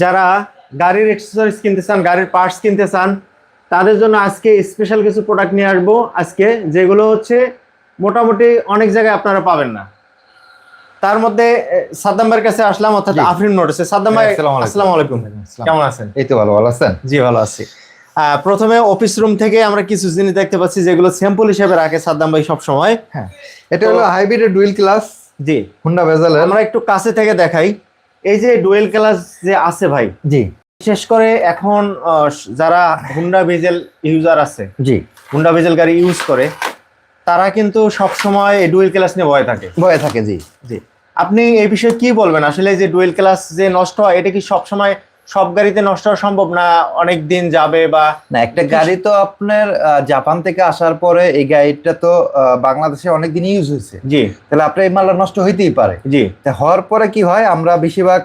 যারা গাড়ির এক্সেসরিজ কিনতে চান গাড়ির পার্টস কিনতে চান তাদের জন্য আজকে স্পেশাল কিছু প্রোডাক্ট নিয়ে আসব। আজকে যেগুলো হচ্ছে মোটামুটি অনেক জায়গায় আপনারা পাবেন না। তার মধ্যে সাদ্দাম ভাইয়ের কাছে আসলাম অর্থাৎ। আফরিন মোটরসে সাদ্দাম ভাই হ্যাঁ, আসসালামু আলাইকুম। কেমন আছেন? এই তো ভালো ভালো আছেন? জি ভালো আছি। প্রথমে অফিস রুম থেকে আমরা কিছু জিনিস দেখতে পাচ্ছি যেগুলো স্যাম্পল হিসেবে রাখে সাদ্দাম ভাই সব সময় হ্যাঁ এটা হলো হাইব্রিড ডুয়েল ক্লাস জি। হুন্ডা ভেজালের আমরা একটু কাছে থেকে দেখাই। এই যে ডুয়েল ক্লাস যে আছে ভাই জি। বিশেষ করে এখন যারা হুন্ডা ভেজেল ইউজার আছে জি। হুন্ডা ভেজেল গাড়ি ইউজ করে তারা কিন্তু সব সময় ডুয়েল ক্লাস নিয়ে ভয় থাকে। ভয় থাকে জি। জি। আপনি এই বিষয়ে কি বলবেন? আসলে যে ডুয়েল ক্লাস যে নষ্ট হয় এটা কি সব সময় সব গাড়িতে নষ্ট হওয়া সম্ভব না? অনেক দিন যাবে বা না একটা গাড়ি তো আপনার জাপান থেকে আসার পরে এই গাড়িটা তো বাংলাদেশে অনেকদিন ইউজ হয়েছে। জি। তাহলে আপনার এই মালটা নষ্ট হইতেই পারে। জি। তা হওয়ার পরে কি হয় আমরা বেশিরভাগ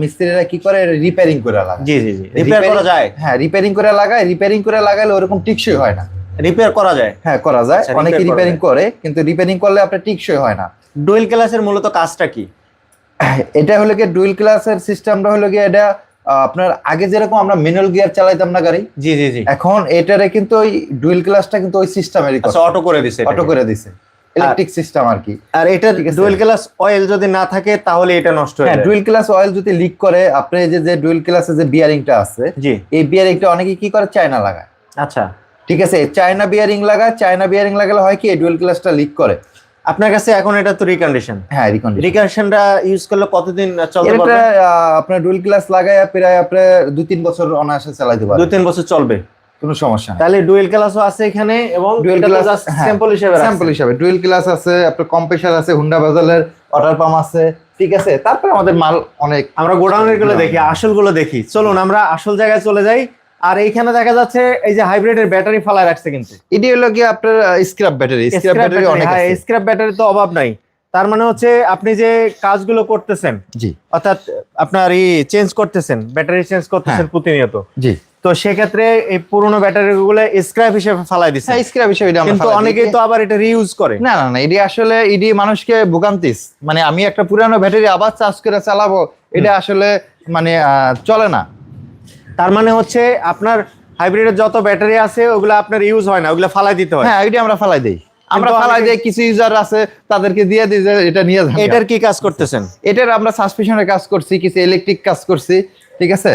মিস্ত্রিরা কি করে? রিপেয়ারিং করে লাগায়। জি জি জি। রিপেয়ার করা যায়। হ্যাঁ রিপেয়ারিং করে লাগায়। রিপেয়ারিং করে লাগালে ওরকম টিকসই হয় না। রিপেয়ার করা যায়। হ্যাঁ করা যায়। আচ্ছা, অনেকে রিপেয়ারিং করে কিন্তু রিপেয়ারিং করলে আপনার টিকসই হয় না। ডুয়েল ক্লাসের মূলত কাজটা কি? এটা হলো গিয়ে ডুয়েল ক্লাসের সিস্টেমটা হলো গিয়ে এটা আপনার আগে যেরকম আমরা ম্যানুয়াল গিয়ার চালাইতাম না গাড়ি জি জি জি। এখন এটারে কিন্তু ওই ডুয়েল ক্লাসটা কিন্তু ওই সিস্টেমেরই আচ্ছা অটো করে দিছে অটো করে দিছে। ইলেকট্রিক সিস্টেম আর কি। আর এটা ডুয়েল ক্লাস অয়েল যদি না থাকে তাহলে এটা নষ্ট হয়ে হ্যাঁ যায়। ডুয়েল ক্লাস অয়েল যদি লিক করে আপনি এই যে যে ডুয়েল ক্লাসের যে বিয়ারিংটা আছে জি। এই বিয়ারিংটা অনেকে কি করে? চায়না লাগায়। আচ্ছা। ঠিক আছে? চায়না বিয়ারিং লাগায় চায়না বিয়ারিং লাগালে হয় কি? ডুয়েল ক্লাসটা লিক করে। আপনার কাছে এখন এটা তো রিকন্ডিশন হ্যাঁ রিকন্ডিশন রিকন্ডিশনটা ইউজ করলে কতদিন চলতে এটা আপনার ডুয়েল ক্লাস লাগায় প্রায় আপনার দুই তিন বছর অনায়াসে চালাইতে পারে দুই তিন বছর চলবে। কোনো সমস্যা নেই। তাহলে ডুয়েল ক্লাসও আছে এখানে এবং ডুয়েল ক্লাস স্যাম্পল হিসেবে স্যাম্পল হিসাবে। ডুয়েল ক্লাস আছে আপনার কম্প্রেসার আছে হুন্ডা বাজালের ওয়াটার পাম্প আছে ঠিক আছে? তারপরে আমাদের মাল অনেক আমরা গোডাউনেরগুলো দেখি আসলগুলো দেখি। চলুন আমরা আসল জায়গায় চলে যাই। আর এইখানে দেখা যাচ্ছে এই যে হাইব্রিডের ব্যাটারি ফালায় রাখছে কিন্তু। এটি হলো কি আপনার স্ক্র্যাপ ব্যাটারি স্ক্র্যাপ ব্যাটারি অনেক আছে। স্ক্র্যাপ ব্যাটারি তো অভাব নাই। তার মানে হচ্ছে আপনি যে কাজগুলো করতেছেন জি। অর্থাৎ আপনার ই চেঞ্জ করতেছেন ব্যাটারি চেঞ্জ করতেছেন হ্যাঁ। প্রতিনিয়ত। জি। তো সেক্ষেত্রে এই পুরোনো ব্যাটারি গুলো স্ক্র্যাপ হিসেবে ফালাই দিচ্ছে হ্যাঁ স্ক্র্যাপ হিসেবে কিন্তু অনেকেই তো আবার এটা রিইউজ করে। না না না এটি আসলে এটি মানুষকে ভোগান্তিস। মানে আমি একটা পুরানো ব্যাটারি আবার চার্জ করে চালাবো এটা আসলে মানে আহ, চলে না। তার মানে হচ্ছে আপনার হাইব্রিডের যত ব্যাটারি আছে ওগুলো আপনার ইউজ হয় না ওগুলো ফালাই দিতে হয়। হ্যাঁ এটি আমরা ফালাই দেই। আমরা ফালাই দেই কিছু ইউজার আছে তাদেরকে দিয়ে দিই যে এটা নিয়ে যান। এটার কি কাজ করতেছেন? এটার আমরা সাসপেনশনের কাজ করছি কিছু ইলেকট্রিক কাজ করছি ঠিক আছে?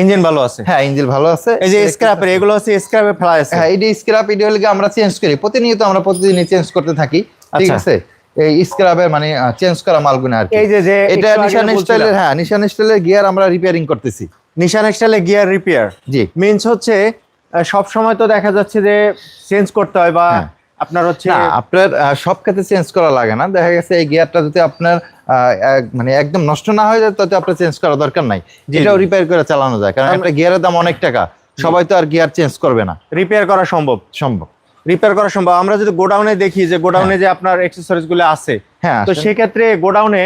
ইঞ্জিন ভালো আছে? হ্যাঁ ইঞ্জিন ভালো আছে এই যে স্ক্র্যাপের এগুলো হচ্ছে স্ক্র্যাপে ফেলা আছে। হ্যাঁ এটি স্ক্র্যাপ এটি হলে আমরা চেঞ্জ করি? প্রতিনিয়ত আমরা প্রতিদিনই চেঞ্জ করতে থাকি ঠিক আচ্ছা। আছে? এই স্ক্র্যাপের মানে চেঞ্জ করা মালগুলো আর কি। এই যে যে এটা নিশান স্টাইলের হ্যাঁ নিশান স্টাইলের গিয়ার আমরা রিপেয়ারিং করতেছি। নিশান এক্সটাইলে গিয়ার রিপেয়ার জি। মিনস হচ্ছে সব সময় তো দেখা যাচ্ছে যে চেঞ্জ করতে হয় বা হ্যাঁ। আপনার হচ্ছে না আপনার সব ক্ষেত্রে চেঞ্জ করা লাগে না। দেখা গেছে এই গিয়ারটা যদি আপনার মানে একদম নষ্ট না হয়ে যায় তাতে আপনার চেঞ্জ করা দরকার নাই। জি, এটাও রিপেয়ার করে চালানো যায়। কারণ একটা গিয়ারের দাম অনেক টাকা। সবাই তো আর গিয়ার চেঞ্জ করবে না। রিপেয়ার করা সম্ভব। সম্ভব। রিপেয়ার করা সম্ভব। আমরা যদি গোডাউনে দেখি যে গোডাউনে যে আপনার এক্সেসরিজগুলো আছে হ্যাঁ তো সেক্ষেত্রে গোডাউনে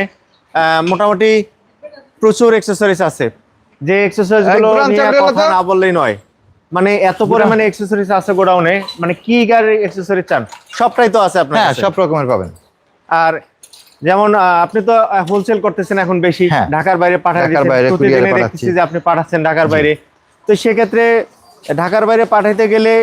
মোটামুটি প্রচুর এক্সেসরিজ আছে। যে এক্সারসাইজগুলো নিয়ে কথা। না বললেই নয়। মানে এত পরিমাণে এক্সেসরিজ আছে গোডাউনে মানে কি গাড়ির এক্সেসরিজ চান? সবটাই তো আছে আপনার হ্যাঁ সব রকমের পাবেন। আর যেমন আপনি তো হোলসেল করতেছেন এখন বেশি। হ্যাঁ। ঢাকার বাইরে পাঠাচ্ছেন। যে আপনি পাঠাচ্ছেন ঢাকার বাইরে। তো সেক্ষেত্রে ঢাকার বাইরে পাঠাইতে গেলে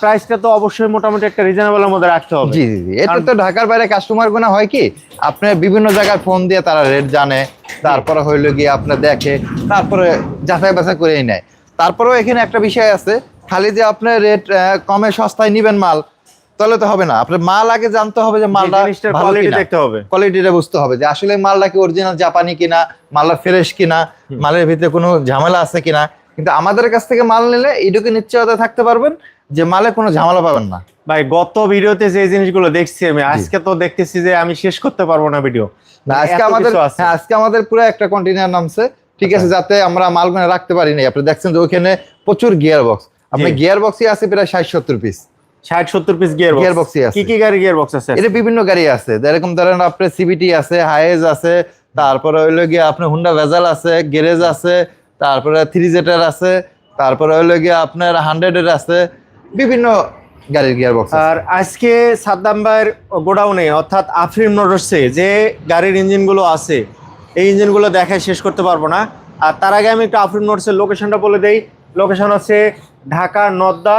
প্রাইসটা তো অবশ্যই মোটামুটি একটা রিজনেবলের মধ্যে রাখতে হবে। জি জি এটা তো ঢাকার বাইরে কাস্টমারগুলো হয় কি আপনার বিভিন্ন জায়গায় ফোন দিয়ে তারা রেট জানে তারপরে হইল গিয়ে আপনার দেখে তারপরে যাচাই বাছাই করেই নেয়। তারপরেও এখানে একটা বিষয় আছে খালি যে আপনার রেট কমে সস্তায় নিবেন মাল তাহলে তো হবে না। আপনার মাল আগে জানতে হবে যে মালটা কোয়ালিটি। দেখতে হবে। কোয়ালিটিটা বুঝতে হবে যে আসলে মালটা কি অরিজিনাল জাপানি কিনা মালটা ফ্রেশ কিনা মালের ভিতরে কোনো ঝামেলা আছে কিনা। কিন্তু আমাদের কাছ থেকে মাল নিলে এইটুকু নিশ্চয়তা থাকতে পারবেন। যে মালে কোনো ঝামেলা পাবেন না। ভাই গত ভিডিওতে যে জিনিসগুলো দেখছি আমি আজকে তো দেখতেছি যে আমি শেষ করতে পারব না ভিডিও না আজকে আমাদের হ্যাঁ আজকে আমাদের পুরো একটা কন্টেনার নামছে। ঠিক আছে যাতে আমরা মালগুলো রাখতে পারি নাই। আপনি দেখছেন যে ওখানে প্রচুর গিয়ার বক্স আপনার গিয়ার বক্সই আছে প্রায় ষাট সত্তর পিস ষাট সত্তর পিস গিয়ার box আছে। কি কি গাড়ি গিয়ার বক্স আছে? এটা বিভিন্ন গাড়ি আছে। যেরকম ধরেন আপনার সিবিটি আছে আছে তারপরে হইল গিয়ে আপনার হুন্ডা ভেজাল আছে গ্যারেজ আছে তারপরে থ্রি জেটার আছে তারপরে হইল গিয়ে আপনার হান্ড্রেডের আছে। বিভিন্ন গাড়ির গিয়ার বক্স আর আজকে সাদ্দাম ভাইয়ের গোডাউনে অর্থাৎ আফরিন মোটরসে যে গাড়ির ইঞ্জিনগুলো আছে এই ইঞ্জিনগুলো দেখায় শেষ করতে পারব না। আর তার আগে আমি একটু আফরিন মোটরসের লোকেশনটা বলে দেই। লোকেশন হচ্ছে ঢাকা নদ্দা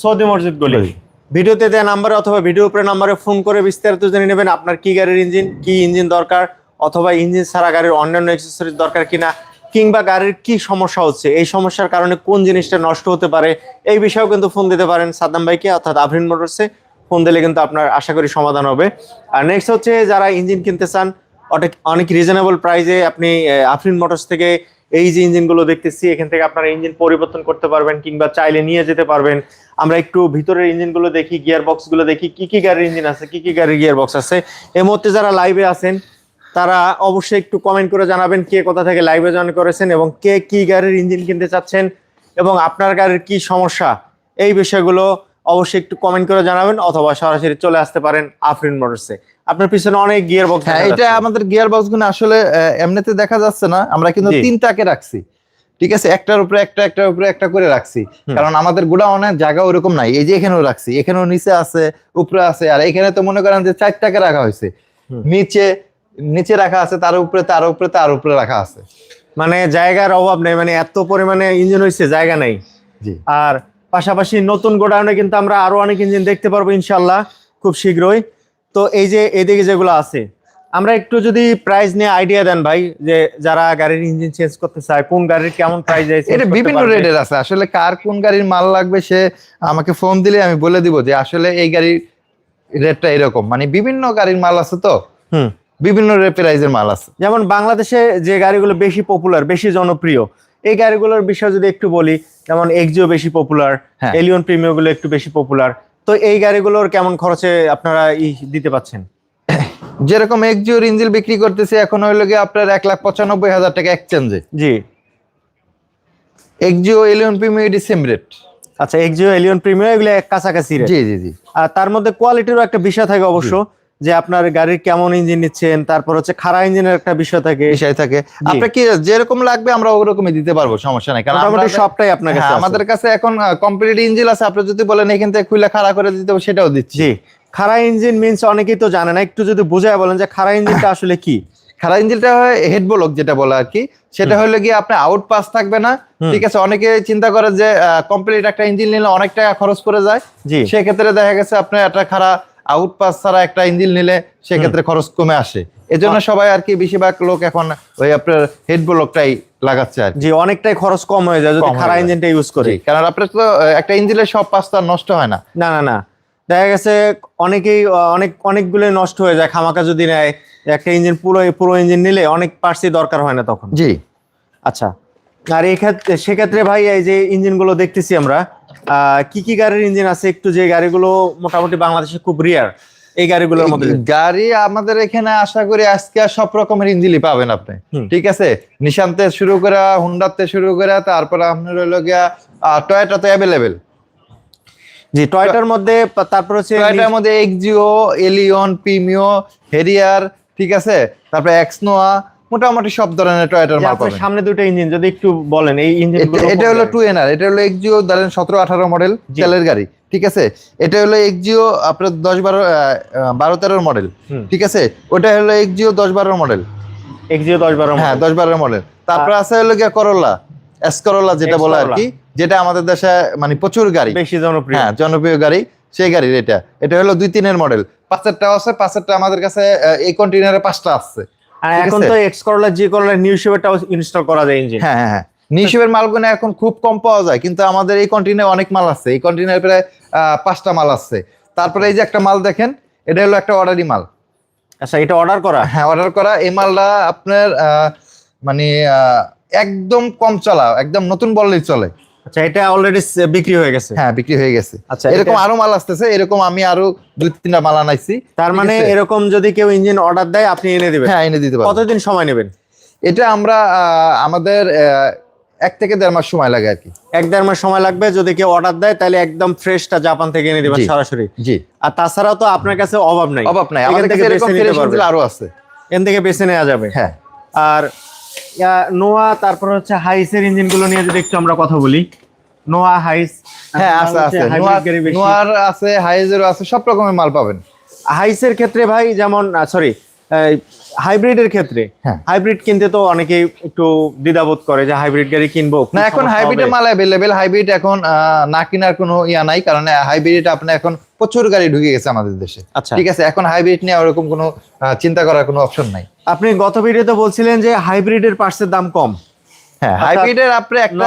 সৌদি মসজিদ গলি। ভিডিওতে দেওয়া নাম্বারে অথবা ভিডিও উপরে নাম্বারে ফোন করে বিস্তারিত জেনে নেবেন আপনার কি গাড়ির ইঞ্জিন কি ইঞ্জিন দরকার অথবা ইঞ্জিন ছাড়া গাড়ির অন্যান্য অ্যাক্সেসরিজ দরকার কিনা। কিংবা গাড়ির কি সমস্যা হচ্ছে, এই সমস্যার কারণে কোন জিনিসটা নষ্ট হতে পারে, এই বিষয়েও কিন্তু ফোন দিতে পারেন সাদ্দাম ভাইকে, অর্থাৎ আফরিন মোটরসে ফোন দিলে কিন্তু আপনার আশা করি সমাধান হবে। আর নেক্সট হচ্ছে যারা ইঞ্জিন কিনতে চান, অনেক রিজনেবল প্রাইজে আপনি আফরিন মোটরস থেকে এই যে ইঞ্জিনগুলো দেখতেছি, এখান থেকে আপনারা ইঞ্জিন পরিবর্তন করতে পারবেন কিংবা চাইলে নিয়ে যেতে পারবেন। আমরা একটু ভিতরের ইঞ্জিনগুলো দেখি গিয়ার বক্সগুলো দেখি, কি কি গাড়ির ইঞ্জিন আছে, কি কি গাড়ির গিয়ার বক্স আছে। এই মুহূর্তে যারা লাইভে আছেন তারা অবশ্যই একটু কমেন্ট করে জানাবেন কে কোথা থেকে লাইভে জয়েন করেছেন এবং কে কি গাড়ির ইঞ্জিন কিনতে চাচ্ছেন এবং আপনার গাড়ির কি সমস্যা? এই বিষয়গুলো অবশ্যই একটু কমেন্ট করে জানাবেন অথবা সরাসরি চলে আসতে পারেন আফরিন মোটরসে আপনার পিছনে অনেক গিয়ার বক্স হ্যাঁ এটা আমাদের গিয়ার বক্সগুলো আসলে এমনিতে দেখা যাচ্ছে না। আমরা কিন্তু তিনটাকে রাখছি। ঠিক আছে? একটার উপরে একটা একটার উপরে একটা করে রাখছি। কারণ আমাদের অনেক জায়গা ওরকম নাই। এই যে এখানেও রাখছি। এখানেও নিচে আছে উপরে আছে। আর এখানে তো মনে করেন যে চারটাকে রাখা হয়েছে। নিচে নিচে রাখা আছে তার উপরে তার উপরে তার উপরে রাখা আছে। মানে জায়গার অভাব নেই মানে এত পরিমাণে ইঞ্জিন হয়েছে জায়গা নেই। জি। আর পাশাপাশি নতুন গোডাউনে কিন্তু আমরা আরও অনেক ইঞ্জিন দেখতে পারব ইনশাল্লাহ খুব শীঘ্রই। তো এই যে এদিকে যেগুলো আছে আমরা একটু যদি প্রাইস নিয়ে আইডিয়া দেন ভাই যে যারা গাড়ির ইঞ্জিন চেঞ্জ করতে চায় কোন গাড়ির কেমন প্রাইস আছে এটা বিভিন্ন রেটের আছে আসলে কার কোন গাড়ির মাল লাগবে সে আমাকে ফোন দিলে আমি বলে দিব যে আসলে এই গাড়ির রেটটা এরকম। মানে বিভিন্ন গাড়ির মাল আছে তো। হুম। বিভিন্ন প্রাইজের মাল আছে। যেমন বাংলাদেশে যে গাড়িগুলো বেশি পপুলার বেশি জনপ্রিয় এই গাড়িগুলোর বিষয়ে যদি একটু বলি যেমন এক্সিও বেশি পপুলার। এলিয়ন প্রিমিও গুলো একটু বেশি পপুলার তো এই গাড়িগুলোর কেমন খরচে আপনারা ই দিতে পাচ্ছেন? যেরকম এক্সিওর ইঞ্জিল বিক্রি করতেছে এখন হইল গিয়ে আপনার এক লাখ পঁচানব্বই হাজার টাকা এক্সচেঞ্জে জি। এক্সিও এলিয়ন প্রিমিয়াম এটি সেম রেট আচ্ছা এক্সিও এলিয়ন প্রিমিও এগুলো এক কাছাকাছি রেট জি জি জি। আর তার মধ্যে কোয়ালিটিরও একটা বিষয় থাকে অবশ্য। যে আপনার গাড়ির কেমন ইঞ্জিন নিচ্ছেন তারপর হচ্ছে খারা ইঞ্জিনের একটা বিষয় থাকে। বিষয় থাকে। আপনার কি যেরকম লাগবে আমরা ওরকমই দিতে পারব সমস্যা নাই। কারণ মোটামুটি সবটাই আপনার কাছে হ্যাঁ। আমাদের কাছে এখন কমপ্লিট ইঞ্জিল আছে। আপনি যদি বলেন এখান থেকে খুলে খাড়া করে দিতে সেটাও দিচ্ছি। জি। খারা ইঞ্জিন মিন্স অনেকেই তো জানে না। একটু যদি বুঝায় বলেন যে খারা ইঞ্জিনটা আসলে কি? ইঞ্জিলটা হয় হেড ব্লক যেটা বলে আর কি। সেটা হলো গিয়ে আপনার আউট পাস থাকবে না। ঠিক আছে অনেকে চিন্তা করে যে কমপ্লিট একটা ইঞ্জিন নিলে অনেক টাকা খরচ করে যায়। সেক্ষেত্রে দেখা গেছে আপনার একটা খাড়া আউট পাস ছাড়া একটা ইঞ্জিন নিলে সেক্ষেত্রে খরচ কমে আসে। এজন্য সবাই আর কি বেশিরভাগ লোক এখন ওই আপনার হেড ব্লকটাই লাগাচ্ছে আর জি অনেকটাই খরচ কম হয়ে যায় যদি হয়ে ইঞ্জিনটা ইউজ করি। কারণ আপনার তো একটা ইঞ্জিনের সব পাস তো আর নষ্ট হয় না। না না না। দেখা গেছে অনেকেই অনেক অনেকগুলো নষ্ট হয়ে যায় খামাকা যদি নেয় একটা ইঞ্জিন পুরো পুরো ইঞ্জিন নিলে অনেক পার্টসই দরকার হয় না তখন। জি। আচ্ছা। আর এই ক্ষেত্রে সেক্ষেত্রে ভাই এই যে ইঞ্জিনগুলো দেখতেছি আমরা কি কি গাড়ির ইঞ্জিন আছে? একটু যে গাড়িগুলো মোটামুটি বাংলাদেশে খুব রিয়ার এই গাড়িগুলোর মধ্যে গাড়ি আমাদের এখানে আশা করি আজকে আর সব রকমের ইঞ্জিনই পাবেন আপনি। ঠিক আছে? নিশান্তে শুরু করে হুন্ডাতে শুরু করে তারপরে আপনার হইল গিয়া টয়টা তো অ্যাভেলেবেল জি টয়টার মধ্যে তারপর হচ্ছে টয়টার মধ্যে এক্সিও এলিয়ন প্রিমিও হেরিয়ার ঠিক আছে? তারপরে এক্সনোয়া মোটামুটি সব ধরনের টয়টার মাল পাবেন। সামনে দুটো ইঞ্জিন যদি একটু বলেন এই ইঞ্জিন এটা- হলো টু এনআর এটা হলো এক্সিও ধরেন সতেরো আঠারো মডেল। তেলের গাড়ি ঠিক আছে? এটা হলো এক্সিও আপনার দশ বারো বারো তেরোর মডেল ঠিক আছে? ওটা হলো এক্সিও দশ বারোর মডেল এক্সিও দশ বারো হ্যাঁ দশ বারোর মডেল তারপরে আছে হলো গিয়া করোলা এস করোলা যেটা বলে আর কি যেটা আমাদের দেশে মানে প্রচুর গাড়ি। বেশি জনপ্রিয়। হ্যাঁ জনপ্রিয় গাড়ি সেই গাড়ির এটা। এটা হলো দুই তিনের মডেল পাঁচেরটা আছে পাঁচেরটা আমাদের কাছে এই কন্টেনারে পাঁচটা আছে। আর এখন তো এক্স করলা জি করলা নিউ শেপেরটাও ইনস্টল করা যায় ইঞ্জিন হ্যাঁ হ্যাঁ হ্যাঁ। নিশিবের মালগুলো এখন খুব কম পাওয়া যায় কিন্তু আমাদের এই কন্টেনারে অনেক মাল আছে। এই কন্টেনারে প্রায় পাঁচটা মাল আছে। তারপরে এই যে একটা মাল দেখেন এটা হলো একটা অর্ডারি মাল। আচ্ছা এটা অর্ডার করা? হ্যাঁ অর্ডার করা। এই মালটা আপনার মানে একদম কম চলা একদম নতুন বললেই চলে। আচ্ছা এটা অলরেডি বিক্রি হয়ে গেছে? হ্যাঁ বিক্রি হয়ে গেছে। আচ্ছা, এরকম আরও মাল আসতেছে এরকম আমি আরও দুই তিনটা মাল আনাইছি। তার মানে এরকম যদি কেউ ইঞ্জিন অর্ডার দেয় আপনি এনে দিবেন? হ্যাঁ এনে দিতে পারব। কতদিন সময় নেবেন? এটা আমরা আমাদের এক থেকে দেড় মাস সময় লাগে আর কি। এক দেড় মাস সময় লাগবে যদি কেউ অর্ডার দেয় তাহলে একদম ফ্রেশটা জাপান থেকে এনে দিবেন সরাসরি। জি। আর তাছাড়াও তো আপনার কাছে অভাব নাই। অভাব নাই। আমাদের কাছে এরকম আরও আছে। এখান থেকে বেছে নেওয়া যাবে। হ্যাঁ। আর নোয়া তারপর হচ্ছে হাইসের ইঞ্জিনগুলো নিয়ে যদি একটু আমরা কথা বলি। নোয়া হাইস হ্যাঁ আছে আছে। নোয়ার নোয়ার আছে হাইজেরও আছে সব রকমের মাল পাবেন। হাইসের ক্ষেত্রে ভাই যেমন সরি হাইব্রিডের ক্ষেত্রে হ্যাঁ। হাইব্রিড কিনতে তো অনেকেই একটু দ্বিধাবোধ করে যে হাইব্রিড গাড়ি কিনবো না এখন হাইব্রিডের? মাল অ্যাভেলেবেল হাইব্রিড এখন না কেনার কোনো ইয়া নাই কারণ হাইব্রিড আপনার এখন প্রচুর গাড়ি ঢুকে গেছে আমাদের দেশে আচ্ছা ঠিক আছে এখন হাইব্রিড নিয়ে ওরকম কোনো চিন্তা করার কোনো অপশন নাই আপনি গত ভিডিওতে বলছিলেন যে হাইব্রিডের পার্টসের দাম কম হ্যাঁ হাইব্রিডের আপনি একটা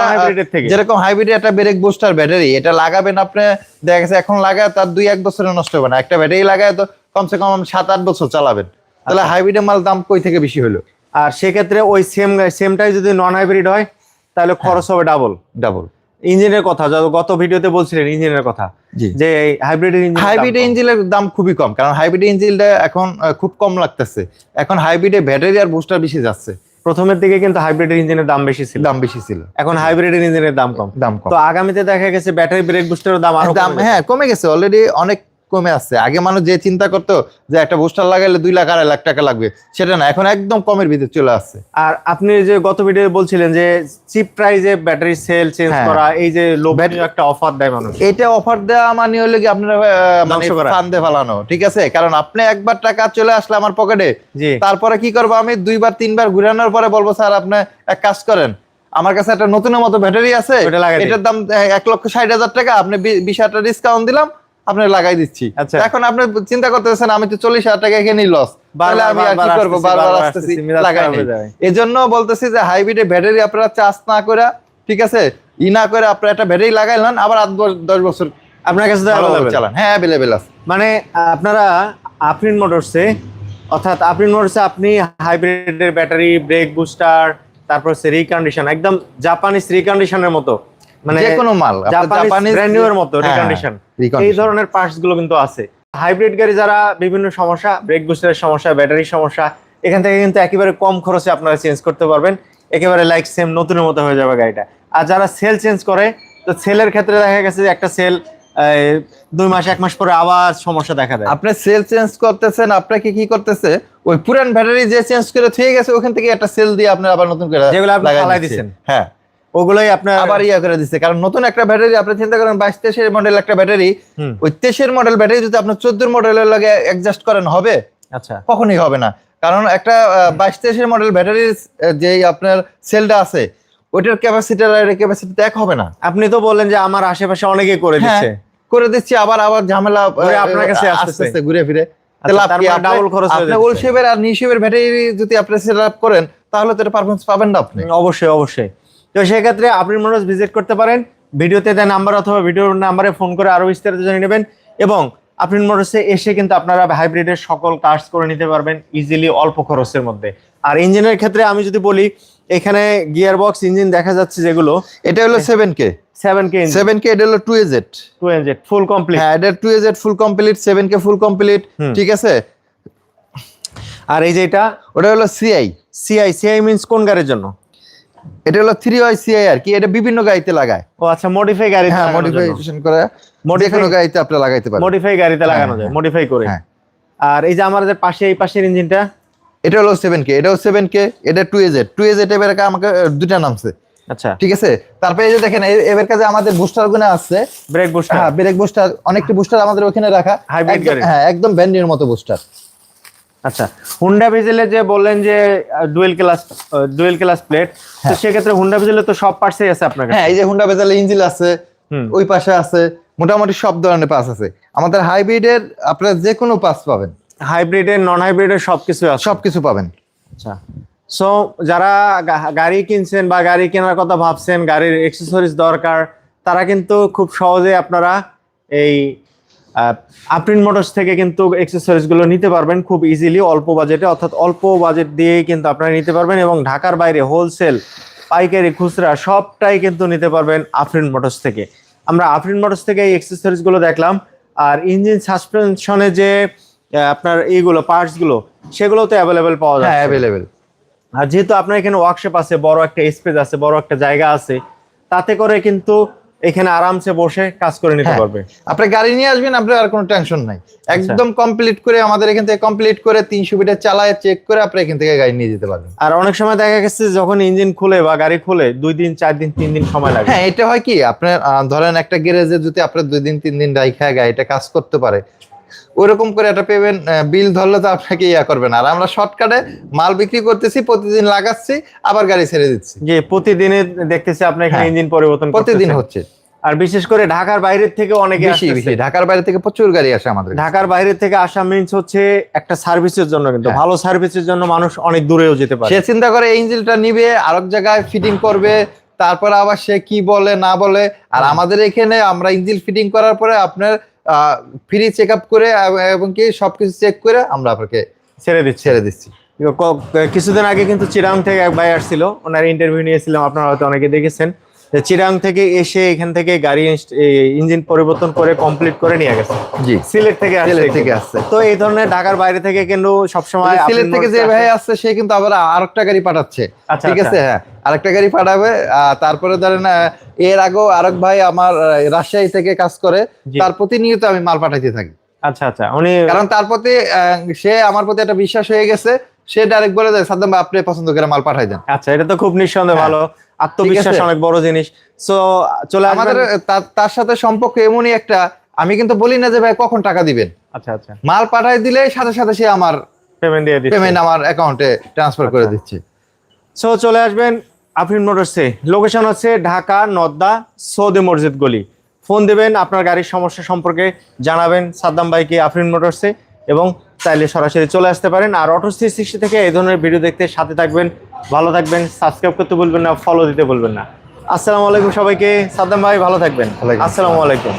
থেকে। যেরকম হাইব্রিডের একটা ব্রেক বুস্টার ব্যাটারি এটা লাগাবেন আপনি দেখা গেছে এখন লাগায় তার দুই এক বছরে নষ্ট হবে না একটা ব্যাটারি লাগায় তো কমসে কম সাত আট বছর চালাবেন তাহলে আচ্ছা। হাইব্রিডের মাল দাম কই থেকে বেশি হলো? আর সেক্ষেত্রে ওই সেম সেমটাই যদি নন হাইব্রিড হয় তাহলে হ্যাঁ। খরচ হবে ডাবল ডাবল ইঞ্জিনের কথা যত গত ভিডিওতে বলছিলেন ইঞ্জিনের কথা যে হাইব্রিড ইঞ্জিন হাইব্রিড ইঞ্জিনের দাম খুবই কম কারণ হাইব্রিড ইঞ্জিনটা এখন খুব কম লাগতেছে। এখন হাইব্রিডে ব্যাটারি আর বুস্টার বেশি যাচ্ছে। প্রথমের দিকে কিন্তু হাইব্রিড ইঞ্জিনের দাম বেশি ছিল। দাম বেশি ছিল। এখন হাইব্রিড ইঞ্জিনের দাম কম। দাম কম। তো আগামীতে দেখা গেছে ব্যাটারি ব্রেক বুস্টারের দাম আরও দাম হ্যাঁ কমে গেছে। অলরেডি অনেক কমে আসছে। আগে মানুষ যে চিন্তা করতো যে একটা বুস্টার লাগাইলে দুই লাখ আড়াই লাখ টাকা লাগবে সেটা না এখন একদম কমের ভিতরে চলে আসছে। আর আপনি যে গত ভিডিও বলছিলেন যে চিপ প্রাইজে ব্যাটারি সেল চেঞ্জ। করা এই যে লোভনীয় একটা অফার দেয় মানুষ। এটা অফার দেওয়া মানে হলো কি আপনারা মানে ফান্দে ফেলানো ঠিক আছে? কারণ আপনি একবার টাকা চলে আসলে আমার পকেটে তারপরে কি করব আমি? দুইবার তিনবার ঘুরানোর পরে বলব স্যার আপনি এক কাজ করেন আমার কাছে একটা নতুনের মতো ব্যাটারি আছে এটার দাম এক লক্ষ ষাট হাজার টাকা আপনি বিশ হাজার ডিসকাউন্ট দিলাম আপনি লাগাই দিচ্ছি। আচ্ছা। এখন আপনি চিন্তা করতেছেন আমি তো চল্লিশ হাজার টাকা এখানেই লস তাহলে বারবার আমি আর কি করব? বারবার বারবার আসতেছি আসতেছি, মেজাজ লাগাই খারাপ নেই। হয়ে যাবে। এই জন্য বলতেছি যে হাইব্রিডে ব্যাটারি আপনারা চার্জ না করে ঠিক আছে? ই না করে আপনার একটা ব্যাটারি লাগাই লাগাইলেন আবার আট দশ বছর আপনার কাছে। চালান। হ্যাঁ অ্যাভেলেবেল আছে। মানে আপনারা আফরিন মোটরসে অর্থাৎ আফরিন মোটরসে আপনি হাইব্রিডের ব্যাটারি ব্রেক বুস্টার তারপর হচ্ছে রিকন্ডিশন একদম জাপানিজ রিকন্ডিশনের মতো। মানে যে কোনো মাল জাপানিজ ব্র্যান্ড নিউ এর মতো হ্যাঁ, রিকন্ডিশন এই ধরনের পার্টসগুলো কিন্তু আছে। হাইব্রিড গাড়ি যারা বিভিন্ন সমস্যা ব্রেক বুস্টারের সমস্যা ব্যাটারির সমস্যা এখান থেকে কিন্তু একেবারে কম খরচে আপনারা চেঞ্জ করতে পারবেন। একেবারে লাইক সেম নতুনের মতো হয়ে যাবে গাড়িটা। আর যারা সেল চেঞ্জ করে তো সেলের ক্ষেত্রে দেখা গেছে যে একটা সেল দুই মাস এক মাস পরে আবার সমস্যা দেখা দেয়। আপনি সেল চেঞ্জ করতেছেন আপনাকে কি করতেছে? ওই পুরান ব্যাটারি যে চেঞ্জ করে থুয়ে গেছে ওখান থেকে একটা সেল দিয়ে আপনি আবার নতুন করে যেগুলো আপনি ফালাই দিচ্ছেন। হ্যাঁ। ওগুলোই আপনার আবার ইয়া করে দিচ্ছে কারণ নতুন একটা ব্যাটারি আপনি চিন্তা করেন বাইশ তেইশের মডেল একটা ব্যাটারি ওই তেইশের মডেল ব্যাটারি যদি আপনার চোদ্দোর মডেলের লাগে অ্যাডজাস্ট করেন হবে? আচ্ছা। কখনোই হবে না। কারণ একটা বাইশ তেইশের মডেল ব্যাটারির যে আপনার সেলটা আছে ওইটার ক্যাপাসিটি আর এর ক্যাপাসিটি এক হবে না। আপনি তো বললেন যে আমার আশেপাশে অনেকে করে হ্যাঁ, দিচ্ছে। করে দিচ্ছি আবার আবার ঝামেলা আপনার কাছে আস্তে আসতেছে। আস্তে ঘুরে ফিরে। আচ্ছা, তার কি? মানে খরচ আপনি। ওল শেপের আর নি শেপের ব্যাটারি যদি আপনি সেট আপ করেন তাহলে তো এটা পারফরমেন্স পাবেন না আপনি। অবশ্যই অবশ্যই। তো সেক্ষেত্রে আপনি মোটরস ভিজিট করতে পারেন। ভিডিওতে দেয় নাম্বার অথবা ভিডিওর নাম্বারে ফোন করে আরও বিস্তারিত জেনে নেবেন এবং আপনি মোটরসে এসে কিন্তু আপনারা হাইব্রিডের সকল কাজ করে নিতে পারবেন ইজিলি অল্প খরচের মধ্যে। আর ইঞ্জিনের ক্ষেত্রে আমি যদি বলি এখানে গিয়ার বক্স ইঞ্জিন দেখা যাচ্ছে যেগুলো এটা হলো seven K seven K seven K এটা হলো two AZ two NZ full complete হ্যাঁ এটা two AZ full complete seven K full complete ঠিক আছে? আর এই যে এটা? ওটা হলো সিআই সিআই সিআই মিন্স কোন গাড়ির জন্য? এটা হলো থ্রি ওয়াই সিআই আর কি? এটা বিভিন্ন গাড়িতে লাগায়। ও আচ্ছা মডিফাই গাড়ি হ্যাঁ মডিফিকেশন করে। কোনো গাড়িতে আপনি লাগাইতে পারেন। মডিফাই গাড়িতে লাগানো যায় হ্যাঁ, মডিফাই করে। হ্যাঁ। আর এই যে আমাদের পাশে এই পাশের ইঞ্জিনটা? এটা হলো সেভেন কে এটাও সেভেন কে এটা টু এজেড টু এজেড এবার আমাকে দুটা নামছে। আচ্ছা। ঠিক আছে? তারপরে এই যে দেখেন এবার কাছে আমাদের বুস্টারগুলো আসছে ব্রেক বুস্টার হ্যাঁ ব্রেক বুস্টার অনেকটি বুস্টার আমাদের ওখানে রাখা। একদম- গাড়ি। হ্যাঁ একদম ব্যান্ডের মতো বুস্টার আচ্ছা হুন্ডা ভিজেলে যে বললেন যে dual clutch dual clutch plate তো সেক্ষেত্রে হুন্ডা ভিজেলে তো সব পার্টসই আছে আপনার হ্যাঁ এই যে হুন্ডা ভিজেলে ইঞ্জিন আছে। ওই পাশে আছে মোটামুটি সব ধরনের পাস আছে। আমাদের হাইব্রিডের আপনারা যে কোনো পাস পাবেন হাইব্রিডের নন হাইব্রিডের সবকিছু আছে। সবকিছু পাবেন। আচ্ছা সো যারা গাড়ি কিনছেন বা গাড়ি কেনার কথা ভাবছেন গাড়ির এক্সেসরিজ দরকার তারা কিন্তু খুব সহজে আপনারা এই আপ্রিন মোটরস থেকে কিন্তু এক্সেসরিজগুলো নিতে পারবেন খুব ইজিলি অল্প বাজেটে অর্থাৎ অল্প বাজেট দিয়েই কিন্তু আপনারা নিতে পারবেন এবং ঢাকার বাইরে হোলসেল পাইকারি খুচরা সবটাই কিন্তু নিতে পারবেন আফরিন মোটরস থেকে। আমরা আফরিন মোটরস থেকে এই এক্সেসরিজগুলো দেখলাম আর ইঞ্জিন সাসপেনশনে যে আপনার এইগুলো পার্টসগুলো সেগুলো তো অ্যাভেলেবেল পাওয়া যায় অ্যাভেলেবেল আর যেহেতু আপনার এখানে ওয়ার্কশপ আছে বড় একটা স্পেস আছে বড় একটা জায়গা আছে তাতে করে কিন্তু এখানে আরামসে বসে কাজ করে নিতে হ্যাঁ। পারবে। আপনি গাড়ি নিয়ে আসবেন আপনার আর কোনো টেনশন নাই। একদম কমপ্লিট করে আমাদের এখান থেকে কমপ্লিট করে তিনশো মিটার চালায় চেক করে আপনি এখান থেকে গাড়ি নিয়ে যেতে পারবেন। আর অনেক সময় দেখা গেছে যখন ইঞ্জিন খুলে বা গাড়ি খুলে দুই দিন চার দিন তিন দিন সময় লাগে। হ্যাঁ এটা হয় কি? আপনার ধরেন একটা গ্যারেজে যদি আপনার দুই দিন তিন দিন রাইখা গাড়িটা কাজ করতে পারে ওইরকম করে একটা পেমেন্ট বিল ধরলে তো আপনাকে ইয়া করবেন আর আমরা শর্টকাটে মাল বিক্রি করতেছি প্রতিদিন লাগাচ্ছি আবার গাড়ি ছেড়ে দিচ্ছি। যে প্রতিদিনে দেখতেছি আপনার এখানে হ্যাঁ। ইঞ্জিন পরিবর্তন প্রতিদিন হচ্ছে। আর বিশেষ করে ঢাকার বাইরের থেকে অনেকে ঢাকার বাইরে থেকে প্রচুর গাড়ি আসে আমাদের ঢাকার বাইরে থেকে আসা মিন্স হচ্ছে একটা সার্ভিসের জন্য কিন্তু। হ্যাঁ। ভালো সার্ভিসের জন্য মানুষ অনেক দূরেও যেতে পারে। সে চিন্তা করে এই ইঞ্জিনটা নিবে আরেক জায়গায় ফিটিং করবে তারপরে আবার সে কি বলে না বলে। আর আমাদের এখানে আমরা ইঞ্জিন ফিটিং করার পরে আপনার ফ্রি চেক আপ করে এবং কি সবকিছু চেক করে আমরা আপনাকে ছেড়ে দিচ্ছি। ছেড়ে দিচ্ছি। কিছুদিন আগে কিন্তু চিরাং থেকে এক ভাই আসছিল। ওনার ইন্টারভিউ নিয়েছিলাম আপনারা হয়তো অনেকে দেখেছেন। চিরাং থেকে এসে এখান থেকে গাড়ি ইঞ্জিন পরিবর্তন করে কমপ্লিট করে নিয়ে গেছে। জি। সিলেট থেকে আসছে সিলেট থেকে আসছে। তো এই ধরনের ঢাকার বাইরে থেকে কিন্তু সবসময় সিলেট থেকে যে ভাই আসছে সে কিন্তু আবার আরেকটা গাড়ি পাঠাচ্ছে। আচ্ছা, ঠিক আচ্ছা। আছে হ্যাঁ আরেকটা গাড়ি পাঠাবে। তারপরে ধরেন এর আগেও আরেক ভাই আমার রাজশাহী থেকে কাজ করে তার প্রতিনিয়ত আমি মাল পাঠাইতে থাকি। আচ্ছা আচ্ছা। উনি কারণ তার প্রতি সে আমার প্রতি একটা বিশ্বাস হয়ে গেছে। সে ডাইরেক্ট বলে দেয় সাদ্দাম ভাই আপনি পছন্দ করে মাল পাঠাই দেন। আচ্ছা এটা তো খুব নিঃসন্দেহে হ্যাঁ। ভালো। আত্মবিশ্বাস অনেক বড় জিনিস। সো চলে আমাদের তার সাথে সম্পর্ক এমনই একটা আমি কিন্তু বলি না যে ভাই কখন টাকা দিবেন। আচ্ছা আচ্ছা। মাল পাঠাই দিলে সাথে সাথে সে আমার পেমেন্ট দিয়ে দিচ্ছি। পেমেন্ট আমার অ্যাকাউন্টে ট্রান্সফার করে আচ্ছা। দিচ্ছে। সো চলে আসবেন আফরিন মোটরসে লোকেশন হচ্ছে ঢাকা নদ্দা সৌদি মসজিদ গলি। ফোন দেবেন আপনার গাড়ির সমস্যা সম্পর্কে জানাবেন সাদ্দাম ভাইকে আফরিন মোটরসে এবং চাইলে সরাসরি চলে আসতে পারেন। আর অটো থ্রি সিক্সটি থেকে এই ধরনের ভিডিও দেখতে সাথে থাকবেন ভালো থাকবেন সাবস্ক্রাইব করতে বলবেন না ফলো দিতে বলবেন না। আসসালামু আলাইকুম সবাইকে। সাদ্দাম ভাই ভালো থাকবেন। আসসালামু। আলাইকুম।